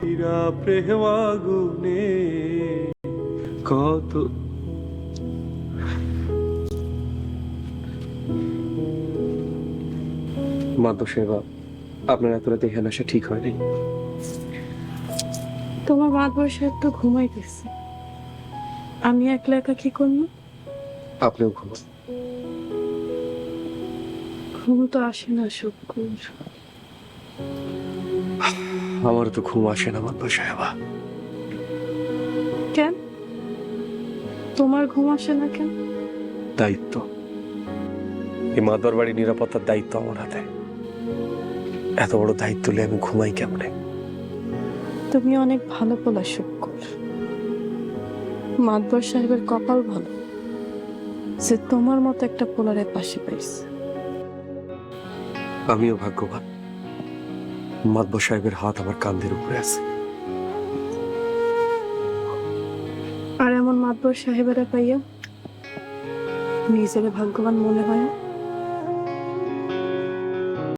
হীরা প্রেম আগুনে কত মাধ্য সেবা আপনার এত রাতে এখানে আসা ঠিক হয়নি। তোমার মাতবর সাহেব তো ঘুমাইতেছে আমি একলা একা কি করব? আপনিও ঘুমান। ঘুম তো আসে না শুক্কুর আমারও তো ঘুম আসে না মাধ্য সাহেবা। কেন? তোমার ঘুম আসে না কেন? দায়িত্ব। এই মাদর বাড়ির নিরাপত্তার দায়িত্ব আমার হাতে। এত বড় দায়িত্ব নিয়ে আমি ঘুমাই কেমনে? তুমি অনেক ভালো পোলা শুক্কুর মাদবর সাহেবের কপাল ভালো। সে তোমার মতো একটা পোলারের পাশে পাইছে। আমিও ভাগ্যবান। মাদব সাহেবের হাত আমার কান্ধের উপরে আছে আর এমন মাতবর সাহেবেরা পাইয়া নিজের ভাগ্যবান মনে হয়?